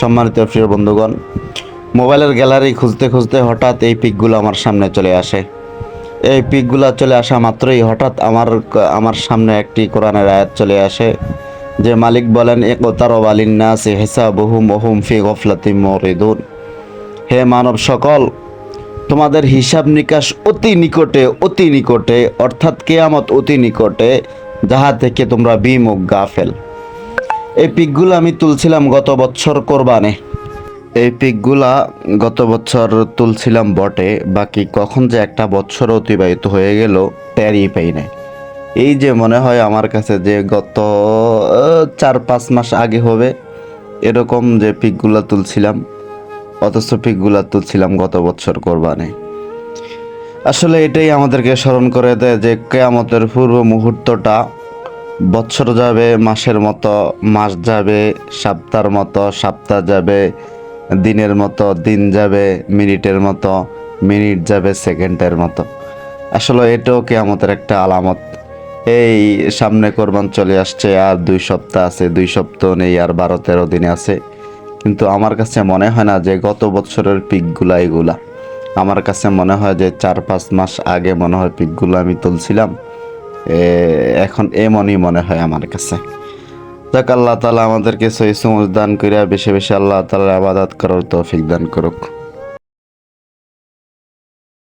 সম্মানিত প্রিয় বন্ধুগণ, মোবাইলের গ্যালারি খুঁজতে খুঁজতে হঠাৎ এই পিকগুলো আমার সামনে চলে আসে। এই পিকগুলো চলে আসা মাত্রই হঠাৎ আমার আমার সামনে একটি কোরআনের আয়াত চলে আসে, যে মালিক বলেন ইকতারাব লিন-নাসি হিসাবুহুম ওয়া হুম ফি গফলাতিন মুরিদুন হে মানব সকল, তোমাদের হিসাব নিকাশ অতি নিকটে অতি নিকটে, অর্থাৎ কেয়ামত অতি নিকটে যাহা থেকে তোমরা বিমুখ গাফেল। এই পিকগুলো আমি তুলছিলাম গত বছর কোরবানে। এই পিকগুলা গত বছর তুলছিলাম বটে, বাকি কখন যে একটা বছর অতিবাহিত হয়ে গেল টেরই পাই নাই। এই যে মনে হয় আমার কাছে যে গত চার পাঁচ মাস আগে হবে, এরকম যে পিকগুলা তুলছিলাম, অথচ পিকগুলা তুলছিলাম গত বছর কোরবানে। আসলে এটাই আমাদেরকে স্মরণ করে দেয় যে কেয়ামতের পূর্ব মুহূর্তটা বছর যাবে, মাসের মতো, মাস যাবে, সপ্তাহের মতো, সপ্তাহ যাবে, দিনের মতো, দিন যাবে, মিনিটের মতো, মিনিট যাবে, সেকেন্ডের মতো। আসলে এটাও কেয়ামতের একটা আলামত। এই সামনে কোরবান চলে আসছে, আর দুই সপ্তাহ আছে, দুই সপ্তাহ নেই, আর বারো তেরো দিনে আছে। কিন্তু আমার কাছে মনে হয় না যে গত বছরের পিকগুলা এগুলা। আমার কাছে মনে হয় যে চার পাঁচ মাস আগে মনে হয় পিকগুলো আমি তুলছিলাম। এখন এমনই মনে হয় আমার কাছে। যাক, আল্লাহ তালা আমাদেরকে সহি সমজ দান করিয়া বেশি বেশি আল্লাহ তালার আবাদাত করার তৌফিক দান করুক।